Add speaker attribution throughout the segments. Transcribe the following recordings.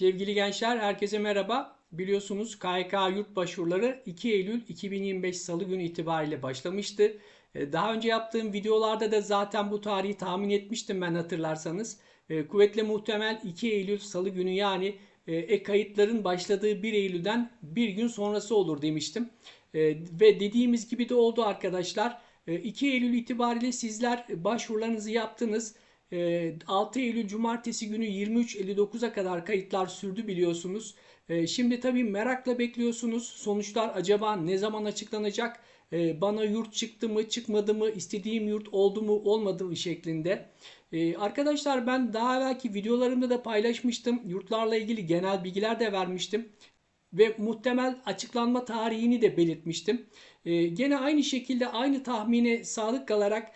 Speaker 1: Sevgili gençler, herkese merhaba. Biliyorsunuz KYK yurt başvuruları 2 Eylül 2025 Salı günü itibariyle başlamıştı. Ee, Daha önce yaptığım videolarda da zaten bu tarihi tahmin etmiştim ben hatırlarsanız. Ee, Kuvvetle muhtemel 2 Eylül Salı günü yani e, e-kayıtların başladığı 1 Eylül'den bir gün sonrası olur demiştim. Ve dediğimiz gibi de oldu arkadaşlar. Ee, 2 Eylül itibariyle sizler başvurularınızı yaptınız. Ee, 6 Eylül Cumartesi günü 23.59'a kadar kayıtlar sürdü biliyorsunuz. Ee, Şimdi tabii merakla bekliyorsunuz. Sonuçlar acaba ne zaman açıklanacak? Ee, Bana yurt çıktı mı çıkmadı mı? istediğim yurt oldu mu olmadı mı şeklinde. Ee, Arkadaşlar ben daha evvelki videolarımda da paylaşmıştım. Yurtlarla ilgili genel bilgiler de vermiştim ve muhtemel açıklanma tarihini de belirtmiştim. Ee, gene aynı şekilde aynı tahmine sadık kalarak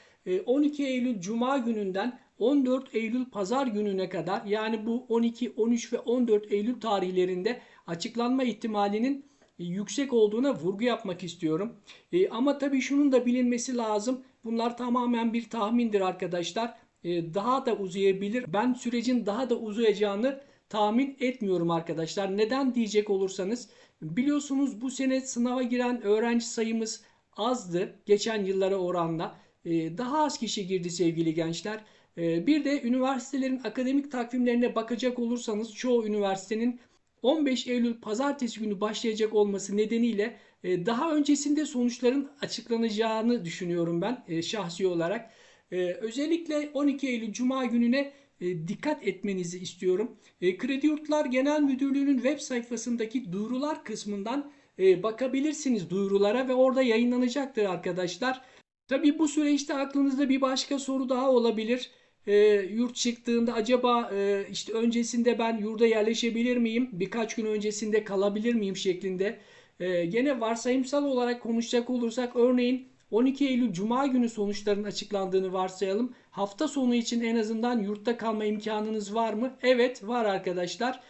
Speaker 1: 12 Eylül Cuma gününden 14 Eylül Pazar gününe kadar yani bu 12, 13 ve 14 Eylül tarihlerinde açıklanma ihtimalinin e, yüksek olduğuna vurgu yapmak istiyorum. E, ama tabii şunun da bilinmesi lazım. Bunlar tamamen bir tahmindir arkadaşlar. E, daha da uzayabilir. Ben sürecin daha da uzayacağını tahmin etmiyorum arkadaşlar. Neden diyecek olursanız biliyorsunuz bu sene sınava giren öğrenci sayımız azdı geçen yıllara oranla. Ee, Daha az kişi girdi sevgili gençler. Ee, Bir de üniversitelerin akademik takvimlerine bakacak olursanız çoğu üniversitenin 15 Eylül pazartesi günü başlayacak olması nedeniyle e, daha öncesinde sonuçların açıklanacağını düşünüyorum ben e, şahsi olarak. E, Özellikle 12 Eylül Cuma gününe dikkat etmenizi istiyorum. Kredi Yurtlar Genel Müdürlüğü'nün web sayfasındaki duyurular kısmından bakabilirsiniz duyurulara ve orada yayınlanacaktır arkadaşlar. Tabii bu süreçte aklınızda bir başka soru daha olabilir. E, yurt çıktığında acaba e, işte öncesinde ben yurda yerleşebilir miyim? Birkaç gün öncesinde kalabilir miyim şeklinde. E, gene varsayımsal olarak konuşacak olursak örneğin 12 Eylül Cuma günü sonuçların açıklandığını varsayalım. Hafta sonu için en azından yurtta kalma imkanınız var mı? Evet var arkadaşlar.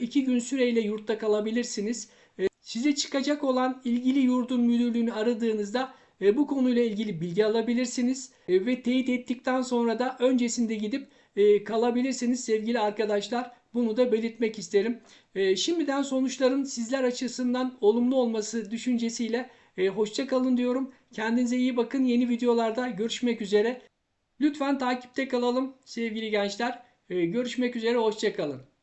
Speaker 1: 2 gün süreyle yurtta kalabilirsiniz. E, Size çıkacak olan ilgili yurdun müdürlüğünü aradığınızda e, bu konuyla ilgili bilgi alabilirsiniz. E, Ve teyit ettikten sonra da öncesinde gidip e, kalabilirsiniz sevgili arkadaşlar. Bunu da belirtmek isterim. E, Şimdiden sonuçların sizler açısından olumlu olması düşüncesiyle e, hoşça kalın diyorum. Kendinize iyi bakın. Yeni videolarda görüşmek üzere. Lütfen takipte kalalım sevgili gençler. E, Görüşmek üzere. Hoşça kalın.